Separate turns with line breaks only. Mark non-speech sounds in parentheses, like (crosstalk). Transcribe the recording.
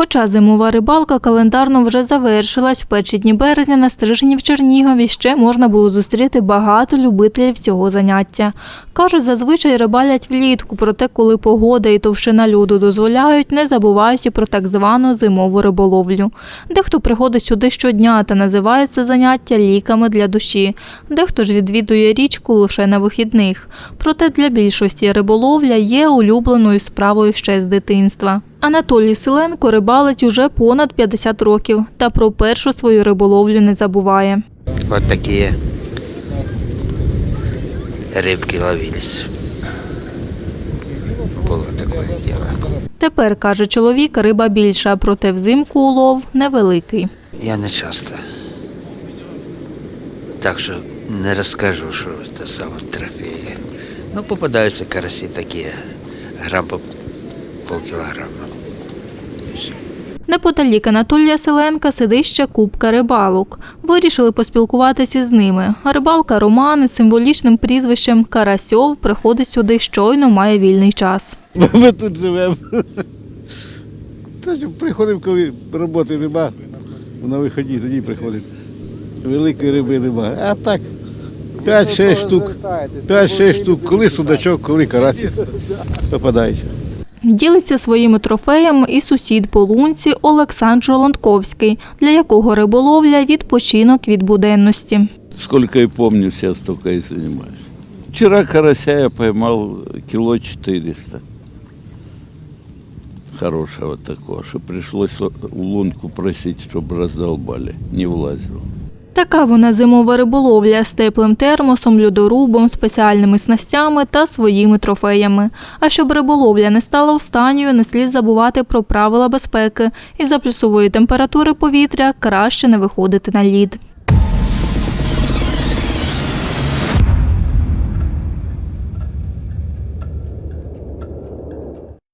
Хоча зимова рибалка календарно вже завершилась, в перші дні березня на стрижені в Чернігові ще можна було зустріти багато любителів цього заняття. Кажуть, зазвичай рибалять влітку, проте коли погода і товщина льоду дозволяють, не забувають і про так звану зимову риболовлю. Дехто приходить сюди щодня та називає це заняття ліками для душі. Дехто ж відвідує річку лише на вихідних. Проте для більшості риболовля є улюбленою справою ще з дитинства. Анатолій Селенко рибалить уже понад 50 років та про першу свою риболовлю не забуває.
Вот такие рыбки ловились. Было такое дело.
Тепер, каже чоловік, риба більша, проте взимку улов невеликий.
Я не часто. Так що не розкажу, що це саме трофеї. Ну, попадаються карасі такі, грам по полкілограма.
Неподалік Анатолія Селенка сидить ще купка рибалок. Вирішили поспілкуватися з ними. Рибалка Роман із символічним прізвищем Карасьов приходить сюди щойно має вільний час. (laughs)
Ми тут живемо. Та що приходимо, коли роботи нема, на виході тоді приходить. Великої риби нема. А так, 5-6 штук. 5-6 штук, коли судачок, коли карась попадається.
Ділиться своїми трофеями і сусід по лунці Олександр Жолонтковський, для якого риболовля відпочинок від буденності.
Сколько я помню, сейчас только и занимаюсь. Вчера карася я поймал кило 400. Хорошего такого, что пришлось у лунку просить, чтобы раздолбали. Не влазил.
Така вона зимова риболовля з теплим термосом, льодорубом, спеціальними снастями та своїми трофеями. А щоб риболовля не стала останньою, не слід забувати про правила безпеки. Із-за плюсової температури повітря краще не виходити на лід.